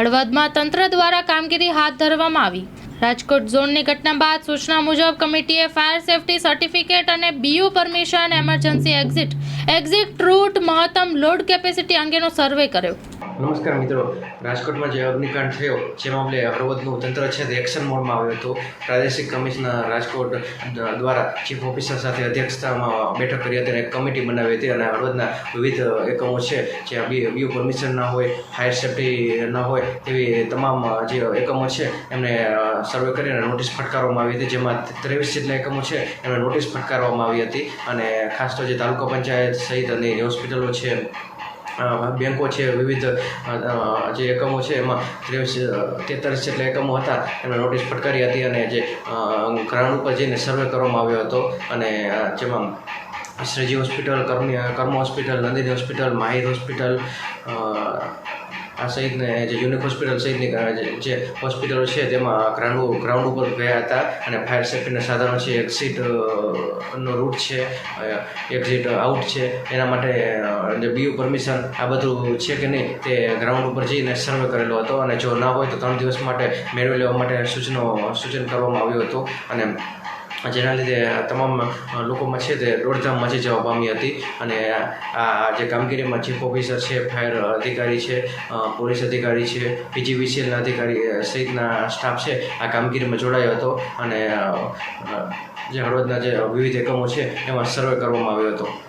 હળવદમાં તંત્ર દ્વારા કામગીરી હાથ ધરવામાં આવી. રાજકોટ ઝોનની ઘટના બાદ સૂચના મુજબ કમિટીએ ફાયર સેફટી સર્ટિફિકેટ અને BU permission emergency exit exit route મહત્તમ લોડ કેપેસિટી અંગેનો સર્વે કર્યો. નમસ્કાર મિત્રો. રાજકોટમાં જે અગ્નિકાંડ થયો, જે મામલે હળવદનું તંત્ર છે તે એક્શન મોડમાં આવ્યો હતો. પ્રાદેશિક કમિશનર રાજકોટ દ્વારા ચીફ ઓફિસર સાથે અધ્યક્ષતામાં બેઠક કરી હતી અને એક કમિટી બનાવી હતી અને હળવદના વિવિધ એકમો છે જે બીયુ પરમિશન ના હોય ફાયર સેફટી ન હોય, તેવી તમામ જે એકમો છે, એમને સર્વે કરીને નોટિસ ફટકારવામાં આવી હતી. જેમાં ત્રેવીસ જેટલા એકમો છે, એમને નોટિસ ફટકારવામાં આવી હતી. અને ખાસ તો જે તાલુકા પંચાયત સહિત અને હોસ્પિટલો છે બેંકો છે, વિવિધ જે એકમો છે, એમાં ત્રેવીસ તેતાલીસ જેટલા એકમો હતા, એમને નોટિસ ફટકારી હતી અને જે ગ્રાઉન્ડ ઉપર જઈને સર્વે કરવામાં આવ્યો હતો અને જેમાં Shriji hospital Karma Karma hospital Nandini hospital Mahir hospital આ સહિતને જે યુનિક હોસ્પિટલ સહિતની જે- હોસ્પિટલો છે, તેમાં ગ્રાઉન્ડ ગ્રાઉન્ડ ઉપર ગયા હતા અને ફાયર સેફ્ટીના સાધનો છે એક્ઝિટ નો રૂટ છે એક્ઝિટ આઉટ છે. એના માટે જે બીયુ પરમિશન આ બધું છે કે નહીં, તે ગ્રાઉન્ડ ઉપર જઈને સર્વે કરેલો હતો. અને જો ના હોય તો ત્રણ દિવસ માટે મેળવી લેવા માટે સૂચનો, સૂચન કરવામાં આવ્યું હતું. અને જેના લીધે તમામ લોકોમાં છે તે દોડધામ મચી જવા પામી હતી. અને આ જે કામગીરીમાં ચીફ ઓફિસર છે, ફાયર અધિકારી છે પોલીસ અધિકારી છે પીજીવીસીએલના અધિકારી સહિતના સ્ટાફ છે, આ કામગીરીમાં જોડાયો હતો. અને જે હળવદના જે વિવિધ એકમો છે, એમાં સર્વે કરવામાં આવ્યો હતો.